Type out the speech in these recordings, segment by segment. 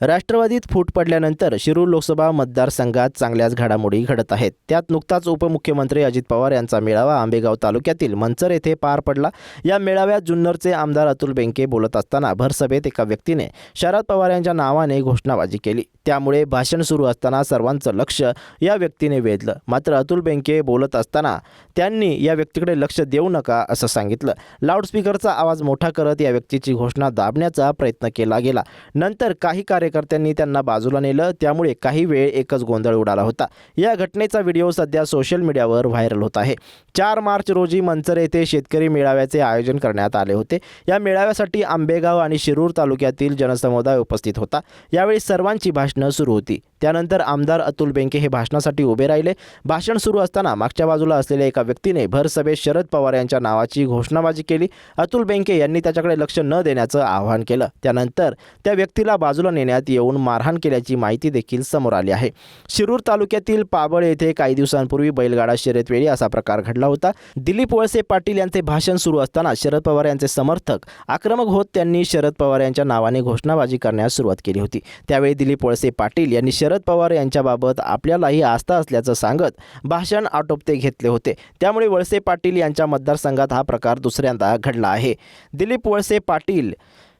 राष्ट्रवादीत फूट पडल्यानंतर शिरूर लोकसभा मतदारसंघात चांगल्याच घडामोडी घडत आहेत. त्यात नुकताच उपमुख्यमंत्री अजित पवार यांचा मेळावा आंबेगाव तालुक्यातील मंचर येथे पार पडला. या मेळाव्यात जुन्नरचे आमदार अतुल बेंके बोलत असताना भरसभेत एका व्यक्तीने शरद पवार यांच्या नावाने घोषणाबाजी केली. त्यामुळे भाषण सुरू असताना सर्वांचं लक्ष या व्यक्तीने वेधलं. मात्र अतुल बेंके बोलत असताना त्यांनी या व्यक्तीकडे लक्ष देऊ नका असं सांगितलं. लाऊडस्पीकरचा आवाज मोठा करत या व्यक्तीची घोषणा दाबण्याचा प्रयत्न केला गेला. नंतर काही कार्य कार्यकर्त्यांनी त्यांना बाजूला नेलं. त्यामुळे काही वेळ एकच गोंधळ उडाला होता. या घटनेचा व्हिडिओ सध्या सोशल मीडियावर व्हायरल होत आहे. चार मार्च रोजी मंचर येथे शेतकरी मेळाव्याचे आयोजन करण्यात आले होते. या मेळाव्यासाठी आंबेगाव आणि शिरूर तालुक्यातील जनसमुदाय उपस्थित होता. यावेळी सर्वांची भाषणं सुरू होती. त्यानंतर आमदार अतुल बेंके हे भाषणासाठी उभे राहिले. भाषण सुरू असताना मागच्या बाजूला असलेल्या एका व्यक्तीने भरसभेत शरद पवार यांच्या नावाची घोषणाबाजी केली. अतुल बेंके यांनी त्याच्याकडे लक्ष न देण्याचं आवाहन केलं. त्यानंतर त्या व्यक्तीला बाजूला नेण्यात येऊन मारहाण केल्याची माहिती देखील समोर आली आहे. शिरूर तालुक्यातील पाबळ येथे काही दिवसांपूर्वी बैलगाडा शर्यतवेळी असा प्रकार घडला होता. दिलीप वळसे पाटील यांचे भाषण सुरू असताना शरद पवार यांचे समर्थक आक्रमक होत त्यांनी शरद पवार यांच्या नावाने घोषणाबाजी करण्यास सुरुवात केली होती. त्यावेळी दिलीप वळसे पाटील यांनी शरद पवार यांच्याबाबत आपल्यालाही आस्था असल्याचं सांगत भाषण आटोपते घेतले होते. त्यामुळे वळसे पाटील यांच्या मतदारसंघात हा प्रकार दुसऱ्यांदा घडला आहे. दिलीप वळसे पाटील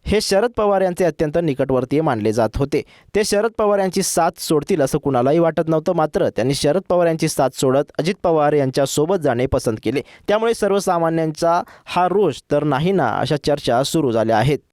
हे शरद पवार यांचे अत्यंत निकटवर्तीय मानले जात होते. ते शरद पवार यांची साथ सोडतील असं कुणालाही वाटत नव्हतं मात्र त्यांनी शरद पवार यांची साथ सोडत अजित पवार यांच्या सोबत जाणे पसंत केले. त्यामुळे सर्वसामान्यांचा हा रोष तर नाही ना अशा चर्चा सुरू झाल्या आहेत.